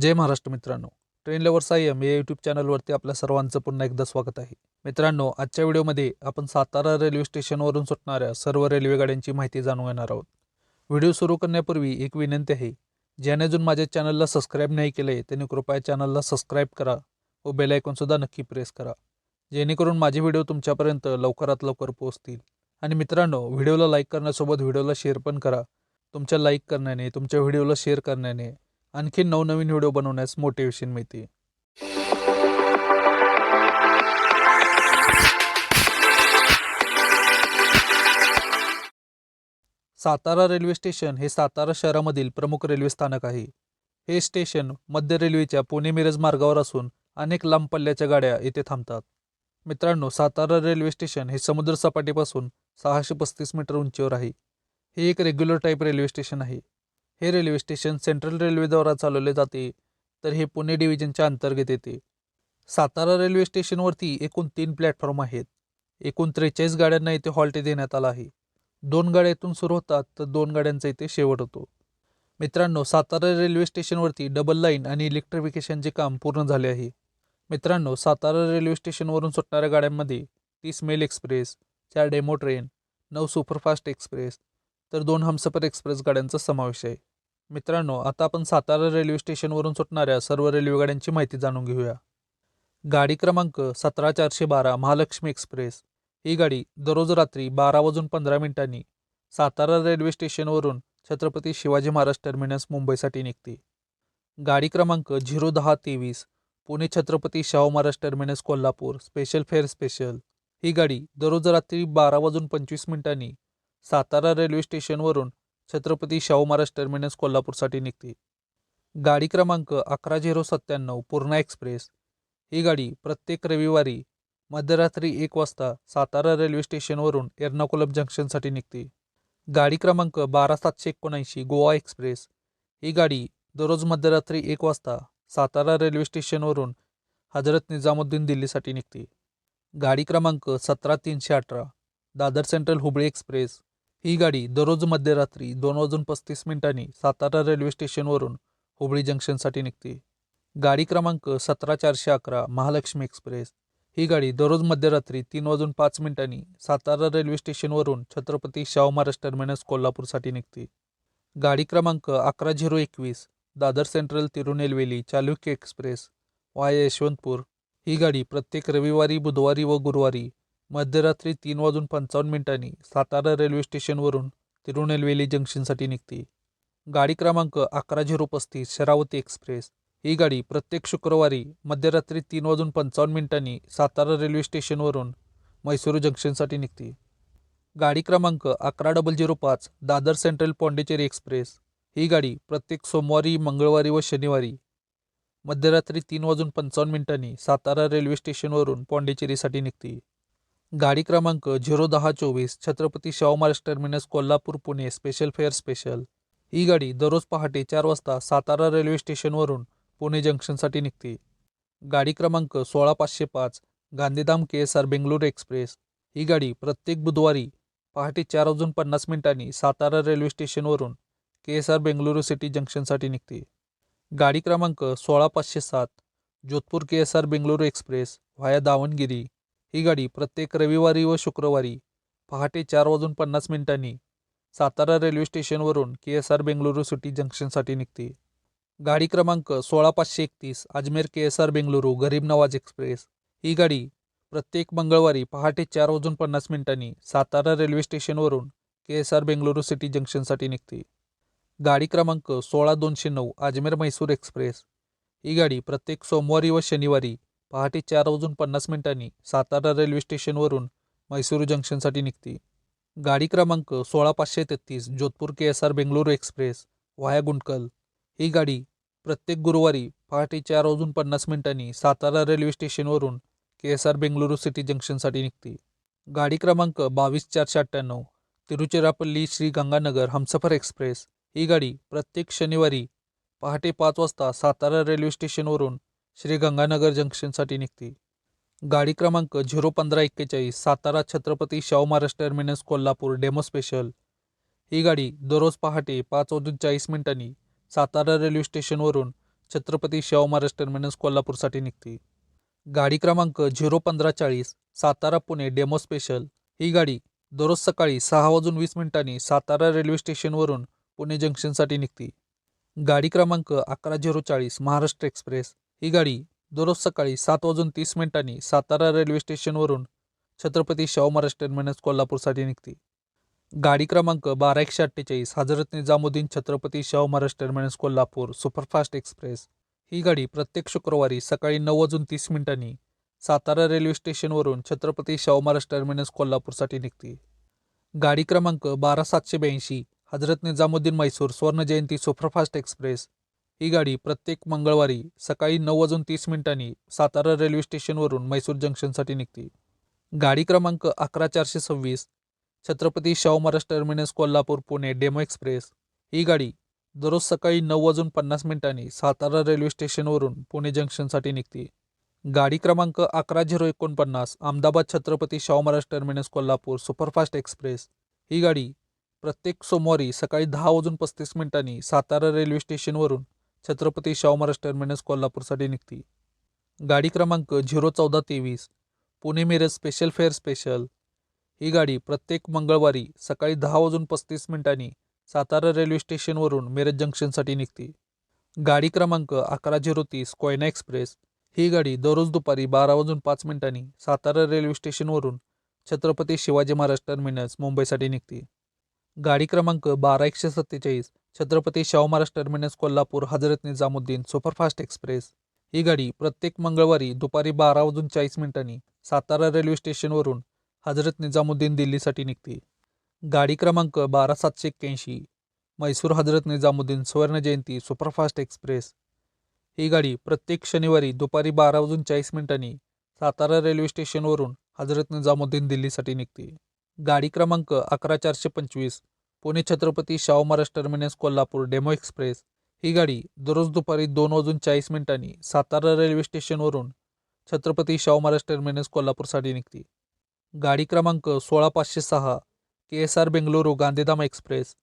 जय महाराष्ट्र मित्रांनो. Train lover Sayam या YouTube चॅनलवरती आपल्या सर्वांचं पुन्हा एकदा स्वागत आहे. मित्रांनो आजच्या व्हिडिओमध्ये आपण सातारा रेल्वे स्टेशनवरून सुटणाऱ्या सर्व रेल्वे गाड्यांची माहिती जाणून घेणार आहोत. व्हिडिओ सुरू करण्यापूर्वी एक विनंती आहे ज्याने अजून माझ्या चॅनलला सबस्क्राईब नाही केले त्यांनी कृपया चॅनलला सबस्क्राईब करा व बेल सुद्धा नक्की प्रेस करा. जेणेकरून माझे व्हिडिओ तुमच्यापर्यंत लवकरात लवकर पोहोचतील. आणि मित्रांनो व्हिडिओला लाईक करण्यासोबत व्हिडिओला शेअर पण करा. तुमच्या लाईक करण्याने तुमच्या व्हिडिओला शेअर करण्याने आणखी नवनवीन व्हिडिओ बनवण्यास मोटिवेशन मिळते. सातारा रेल्वे स्टेशन हे सातारा शहरामधील प्रमुख रेल्वे स्थानक आहे. हे स्टेशन मध्य रेल्वेच्या पुणे मिरज मार्गावर असून अनेक लांब पल्ल्याच्या गाड्या येथे थांबतात. मित्रांनो सातारा रेल्वे स्टेशन हे समुद्र सपाटीपासून सहाशे पस्तीस मीटर उंचीवर आहे. हे एक रेग्युलर टाईप रेल्वे स्टेशन आहे. हे रेल्वे स्टेशन सेंट्रल रेल्वेद्वारा चालवले जाते तर हे पुणे डिव्हिजनच्या अंतर्गत येते. सातारा रेल्वे स्टेशनवरती एकूण तीन प्लॅटफॉर्म आहेत. एकूण त्रेचाळीस गाड्यांना इथे हॉल्ट देण्यात आला आहे. दोन गाड्या इथून सुरू होतात तर दोन गाड्यांचा इथे शेवट होतो. मित्रांनो सातारा रेल्वे स्टेशनवरती डबल लाईन आणि इलेक्ट्रिफिकेशनचे काम पूर्ण झाले आहे. मित्रांनो सातारा रेल्वे स्टेशनवरून सुटणाऱ्या गाड्यांमध्ये तीस मेल एक्सप्रेस चार डेमो ट्रेन नऊ सुपरफास्ट एक्सप्रेस तर दोन हमसफर एक्सप्रेस गाड्यांचा समावेश आहे. मित्रांनो आता आपण सातारा रेल्वे स्टेशनवरून सुटणाऱ्या सर्व रेल्वेगाड्यांची माहिती जाणून घेऊया. गाडी क्रमांक सतरा चारशे बारा महालक्ष्मी एक्सप्रेस. ही गाडी दररोज रात्री बारा वाजून पंधरा मिनिटांनी सातारा रेल्वे स्टेशनवरून छत्रपती शिवाजी महाराज टर्मिनस मुंबईसाठी निघते. गाडी क्रमांक झिरो दहा तेवीस Pune Chhatrapati Shahu Maharaj terminus Kolhapur special fare special ही गाडी दररोज रात्री बारा वाजून पंचवीस मिनिटांनी सातारा रेल्वे स्टेशनवरून छत्रपती शाहू महाराज टर्मिनस कोल्हापूरसाठी निघते. गाडी क्रमांक अकरा झिरो सत्त्याण्णव पूर्णा एक्सप्रेस. ही गाडी प्रत्येक रविवारी मध्यरात्री एक वाजता सातारा रेल्वे स्टेशनवरून एर्नाकुलम जंक्शनसाठी निघते. गाडी क्रमांक बारा सातशे एकोणऐंशी गोवा एक्सप्रेस. ही गाडी दररोज मध्यरात्री एक वाजता सातारा रेल्वे स्टेशनवरून हजरत निजामुद्दीन दिल्लीसाठी निघते. गाडी क्रमांक सतरा तीनशे अठरा दादर सेंट्रल हुबळी एक्सप्रेस. ही गाडी दररोज मध्यरात्री दोन वाजून पस्तीस मिनिटांनी सातारा रेल्वे स्टेशनवरून हुबळी जंक्शनसाठी निघते. गाडी क्रमांक सतरा चारशे अकरा महालक्ष्मी एक्सप्रेस. ही गाडी दररोज मध्यरात्री तीन वाजून पाच मिनिटांनी सातारा रेल्वे स्टेशनवरून छत्रपती शाहू महाराज टर्मिनस कोल्हापूरसाठी निघते. गाडी क्रमांक अकरा झिरो एकवीस Dadar central Tirunelveli Chalukya express. Via Yesvantpur. ही गाडी प्रत्येक रविवारी बुधवारी व गुरुवारी मध्यरात्री तीन वाजून पंचावन्न मिनिटांनी सातारा रेल्वे स्टेशनवरून तिरुनेलवेली जंक्शनसाठी निघते. गाडी क्रमांक अकरा झिरो पस्तीस शरावती एक्सप्रेस. ही गाडी प्रत्येक शुक्रवारी मध्यरात्री तीन वाजून पंचावन्न मिनिटांनी सातारा रेल्वे स्टेशनवरून मैसूर जंक्शनसाठी निघते. गाडी क्रमांक अकरा डबल झिरो पाच दादर सेंट्रल पॉंडेचेरी एक्सप्रेस. ही गाडी प्रत्येक सोमवारी मंगळवारी व शनिवारी मध्यरात्री तीन वाजून पंचावन्न मिनिटांनी सातारा रेल्वे स्टेशनवरून पॉंडेचेरीसाठी निघते. गाडी क्रमांक झिरो दहा चोवीस Chhatrapati Shahu Maharaj terminus Kolhapur Pune. Special fare special. ही गाडी दररोज पहाटे चार वाजता सातारा रेल्वे स्टेशनवरून पुणे जंक्शनसाठी निघते. गाडी क्रमांक सोळा पाचशे पाच Gandhidham K S R Bengaluru express. ही गाडी प्रत्येक बुधवारी पहाटे चार वाजून पन्नास मिनिटांनी सातारा रेल्वे स्टेशनवरून K S R Bengaluru city जंक्शनसाठी निघते. गाडी क्रमांक सोळा पाचशे सात Jodhpur K S R Bengaluru express via Davangere. ही गाडी प्रत्येक रविवारी व शुक्रवारी पहाटे चार वाजून पन्नास मिनिटांनी सातारा रेल्वे स्टेशनवरून K S R Bengaluru city जंक्शनसाठी निघते. गाडी क्रमांक सोळा पाचशे एकतीस Ajmer K S R Bengaluru Garib Nawaz express. ही गाडी प्रत्येक मंगळवारी पहाटे चार वाजून पन्नास मिनिटांनी सातारा रेल्वे स्टेशनवरून K S R Bengaluru city जंक्शनसाठी निघते. गाडी क्रमांक सोळा दोनशे नऊ अजमेर म्हैसूर एक्सप्रेस. ही गाडी प्रत्येक सोमवारी व शनिवारी पहाटे चार वाजून पन्नास मिनिटांनी सातारा रेल्वे स्टेशनवरून मैसूर जंक्शनसाठी निघते. गाडी क्रमांक सोळा पाचशे तेहतीस Jodhpur K S R Bengaluru express via Guntakal. ही गाडी प्रत्येक गुरुवारी पहाटे चार वाजून पन्नास मिनिटांनी सातारा रेल्वे स्टेशनवरून K S R Bengaluru city जंक्शनसाठी निघते. गाडी क्रमांक बावीस चारशे अठ्ठ्याण्णव तिरुचिरापल्ली श्री गंगानगर हमसफर एक्सप्रेस. ही गाडी प्रत्येक शनिवारी पहाटे पाच वाजता सातारा रेल्वे स्टेशनवरून श्री गंगानगर जंक्शनसाठी निघते. गाडी क्रमांक झिरो पंधरा एक्केचाळीस Satara Chhatrapati Shahu Maharaj terminus Kolhapur DEMU special. ही गाडी दररोज पहाटे पाच वाजून चाळीस मिनिटांनी सातारा रेल्वे स्टेशनवरून छत्रपती शाहू महाराज टर्मिनस कोल्हापूरसाठी निघते. गाडी क्रमांक झिरो पंधरा चाळीस सातारा पुणे डेमो स्पेशल. ही गाडी दररोज सकाळी सहा वाजून वीस मिनिटांनी सातारा रेल्वे स्टेशनवरून पुणे जंक्शनसाठी निघते. गाडी क्रमांक अकरा झिरो चाळीस महाराष्ट्र एक्सप्रेस. ही गाडी दररोज सकाळी सात वाजून तीस मिनिटांनी सातारा रेल्वे स्टेशनवरून छत्रपती शाहू महाराज टर्मिनस कोल्हापूरसाठी निघते. गाडी क्रमांक बारा एकशे अठ्ठेचाळीस Hazrat Nizamuddin Chhatrapati Shahu Maharaj terminus Kolhapur superfast express. ही गाडी प्रत्येक शुक्रवारी सकाळी नऊ वाजून तीस मिनिटांनी सातारा रेल्वे स्टेशनवरून छत्रपती शाहू महाराज टर्मिनस कोल्हापूरसाठी निघते. गाडी क्रमांक बारा सातशे ब्याऐंशी हजरत निजामुद्दीन मैसूर स्वर्ण जयंती सुपरफास्ट एक्सप्रेस. ही गाडी प्रत्येक मंगळवारी सकाळी नऊ वाजून तीस मिनिटांनी सातारा रेल्वे स्टेशनवरून म्हैसूर जंक्शनसाठी निघते. गाडी क्रमांक अकरा चारशे सव्वीस Chhatrapati Shahu Maharaj terminus Kolhapur Pune DEMU express. ही गाडी दररोज सकाळी नऊ वाजून पन्नास मिनिटांनी सातारा रेल्वे स्टेशनवरून पुणे जंक्शनसाठी निघते. गाडी क्रमांक अकरा झिरो एकोणपन्नास Ahmedabad Chhatrapati Shahu Maharaj terminus Kolhapur superfast express. ही गाडी प्रत्येक सोमवारी सकाळी दहा वाजून पस्तीस मिनिटांनी सातारा रेल्वे स्टेशनवरून छत्रपती शाहू महाराज टर्मिनस कोल्हापूरसाठी निघते. गाडी क्रमांक झिरो चौदा तेवीस Pune Miraj special fare special. ही गाडी प्रत्येक मंगळवारी सकाळी दहा वाजून पस्तीस मिनिटांनी सातारा रेल्वे स्टेशनवरून मिरज जंक्शनसाठी निघते. गाडी क्रमांक अकरा झिरो तीस कोयना एक्सप्रेस. ही गाडी दररोज दुपारी बारा वाजून पाच मिनिटांनी सातारा रेल्वे स्टेशनवरून छत्रपती शिवाजी महाराज टर्मिनस मुंबईसाठी निघते. गाडी क्रमांक बारा एकशे सत्तेचाळीस Chhatrapati Shahu Maharaj terminus Kolhapur Hazrat Nizamuddin superfast express. ही गाडी प्रत्येक मंगळवारी दुपारी बारा वाजून चाळीस मिनिटांनी सातारा रेल्वे स्टेशनवरून हजरत निजामुद्दीन दिल्लीसाठी निघते. गाडी क्रमांक बारा सातशे एक्क्याऐंशी मैसूर हजरत निजामुद्दीन सुवर्ण जयंती सुपरफास्ट एक्सप्रेस. ही गाडी प्रत्येक शनिवारी दुपारी बारा वाजून चाळीस मिनिटांनी सातारा रेल्वे स्टेशनवरून हजरत निजामुद्दीन दिल्लीसाठी निघते. गाडी क्रमांक अकरा चारशे पंचवीस Pune Chhatrapati Shahu Maharaj terminus Kolhapur DEMU express. ही गाडी दररोज दुपारी दोन वाजून चाळीस मिनिटांनी सातारा रेल्वे स्टेशनवरून छत्रपती शाहू महाराज टर्मिनस कोल्हापूरसाठी निघते. गाडी क्रमांक सोळा पाचशे सहा K S R Bengaluru Gandhidham express.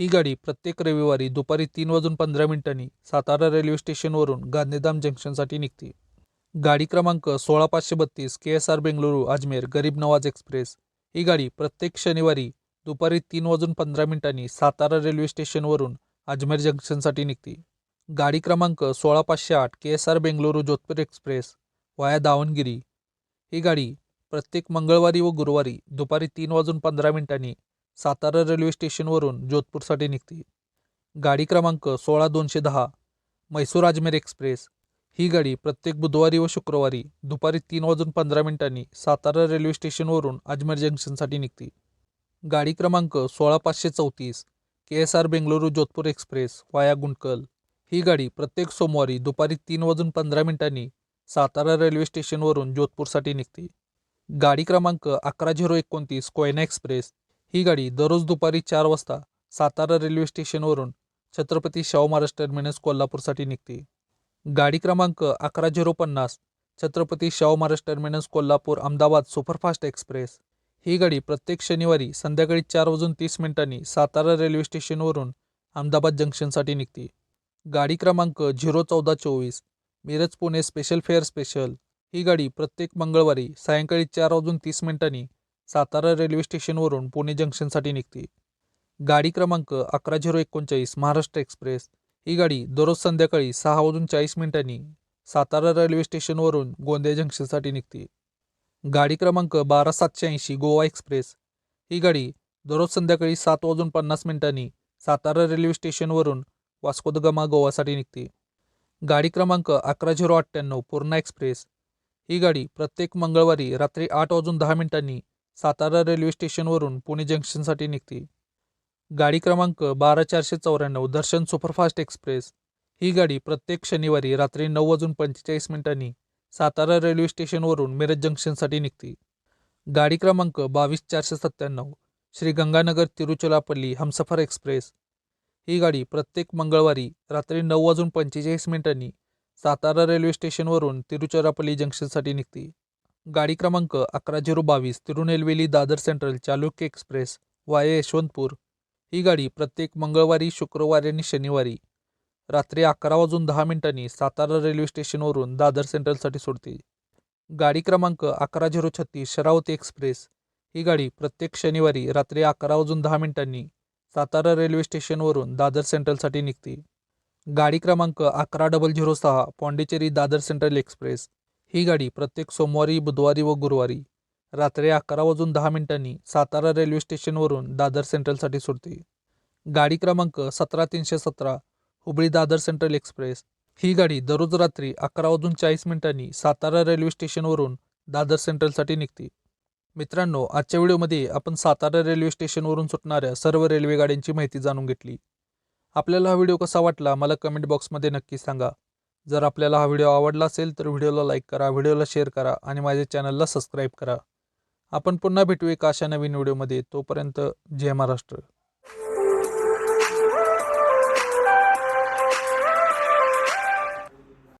ही गाडी प्रत्येक रविवारी दुपारी तीन वाजून पंधरा मिनिटांनी सातारा रेल्वे स्टेशनवरून गांधीधाम जंक्शनसाठी निघते. गाडी क्रमांक सोळा पाचशे बत्तीस K S R Bengaluru Ajmer Garib Nawaz express. ही गाडी प्रत्येक शनिवारी दुपारी तीन वाजून पंधरा मिनिटांनी सातारा रेल्वे स्टेशनवरून अजमेर जंक्शनसाठी निघते. गाडी क्रमांक सोळा पाचशे आठ K S R Bengaluru Jodhpur express via Davangere. ही गाडी प्रत्येक मंगळवारी व गुरुवारी दुपारी तीन वाजून पंधरा मिनिटांनी सातारा रेल्वे स्टेशनवरून जोधपूरसाठी निघते. गाडी क्रमांक सोळा दोनशे दहा मैसूर अजमेर एक्सप्रेस. ही गाडी प्रत्येक बुधवारी व शुक्रवारी दुपारी तीन वाजून पंधरा मिनिटांनी सातारा रेल्वे स्टेशनवरून अजमेर जंक्शनसाठी निघते. गाडी क्रमांक सोळा पाचशे चौतीस K S R Bengaluru Jodhpur express via Guntakal ही गाडी प्रत्येक सोमवारी दुपारी तीन वाजून पंधरा मिनिटांनी सातारा रेल्वे स्टेशनवरून जोधपूरसाठी निघते. गाडी क्रमांक अकरा झिरो एकोणतीस कोयना एक्सप्रेस. ही गाडी दररोज दुपारी चार वाजता सातारा रेल्वे स्टेशनवरून छत्रपती शाहू महाराज टर्मिनस कोल्हापूरसाठी निघते. गाडी क्रमांक अकरा झिरो पन्नास Chhatrapati Shahu Maharaj terminus Kolhapur Ahmedabad superfast express. ही गाडी प्रत्येक शनिवारी संध्याकाळी चार वाजून तीस मिनिटांनी सातारा रेल्वे स्टेशनवरून अहमदाबाद जंक्शनसाठी निघते. गाडी क्रमांक झिरो चौदा चोवीस Miraj Pune special fare special. ही गाडी प्रत्येक मंगळवारी सायंकाळी चार वाजून तीस मिनिटांनी सातारा रेल्वे स्टेशनवरून पुणे जंक्शनसाठी निघते. गाडी क्रमांक अकरा झिरो एकोणचाळीस महाराष्ट्र एक्सप्रेस. ही गाडी दररोज संध्याकाळी सहा वाजून चाळीस मिनिटांनी सातारा रेल्वे स्टेशनवरून गोंदिया जंक्शनसाठी निघते. गाडी क्रमांक बारा सातशे ऐंशी गोवा एक्सप्रेस. ही गाडी दररोज संध्याकाळी सात वाजून पन्नास मिनिटांनी सातारा रेल्वे स्टेशनवरून वास्को द गमा गोवासाठी निघते. गाडी क्रमांक अकरा झिरो अठ्ठ्याण्णव पूर्णा एक्सप्रेस. ही गाडी प्रत्येक मंगळवारी रात्री आठ वाजून दहा मिनिटांनी सातारा रेल्वे स्टेशनवरून पुणे जंक्शनसाठी निघते. गाडी क्रमांक बारा चारशे चौऱ्याण्णव दर्शन सुपरफास्ट एक्सप्रेस. ही गाडी प्रत्येक शनिवारी रात्री नऊ वाजून पंचेचाळीस मिनिटांनी सातारा रेल्वे स्टेशनवरून मिरज जंक्शनसाठी निघते. गाडी क्रमांक बावीस चारशे सत्त्याण्णव श्री गंगानगर तिरुचिरापल्ली हमसफर एक्सप्रेस. ही गाडी प्रत्येक मंगळवारी रात्री नऊ वाजून पंचेचाळीस मिनिटांनी सातारा रेल्वे स्टेशनवरून तिरुचिरापल्ली जंक्शनसाठी निघते. गाडी क्रमांक अकरा झिरो बावीस Tirunelveli Dadar central Chalukya express via Yesvantpur. ही गाडी प्रत्येक मंगळवारी शुक्रवारी आणि शनिवारी रात्री अकरा वाजून दहा मिनिटांनी सातारा रेल्वे स्टेशनवरून दादर सेंट्रलसाठी सोडते. गाडी क्रमांक अकरा झिरो छत्तीस शरावती एक्सप्रेस. ही गाडी प्रत्येक शनिवारी रात्री अकरा वाजून दहा मिनिटांनी सातारा रेल्वे स्टेशनवरून दादर सेंट्रलसाठी निघते. गाडी क्रमांक अकरा डबल झिरो सहा पॉंडिचेरी दादर सेंट्रल एक्सप्रेस. ही गाडी प्रत्येक सोमवारी बुधवारी व गुरुवारी रात्री अकरा वाजून दहा मिनिटांनी सातारा रेल्वे स्टेशनवरून दादर सेंट्रलसाठी सुटते गाडी क्रमांक सतरा तीनशे सतरा हुबळी दादर सेंट्रल एक्सप्रेस. ही गाडी दररोज रात्री अकरा वाजून चाळीस मिनिटांनी सातारा रेल्वे स्टेशनवरून दादर सेंट्रलसाठी निघते. मित्रांनो आजच्या व्हिडिओमध्ये आपण सातारा रेल्वे स्टेशनवरून सुटणाऱ्या सर्व रेल्वे गाड्यांची माहिती जाणून घेतली. आपल्याला हा व्हिडिओ कसा वाटला मला कमेंट बॉक्समध्ये नक्की सांगा. जर आपल्याला हा व्हिडिओ आवडला असेल तर व्हिडिओला लाईक करा व्हिडिओला शेअर करा आणि माझ्या चॅनलला सबस्क्राईब करा. आपण पुन्हा भेटू एका अशा नवीन व्हिडिओमध्ये. तोपर्यंत जय महाराष्ट्र.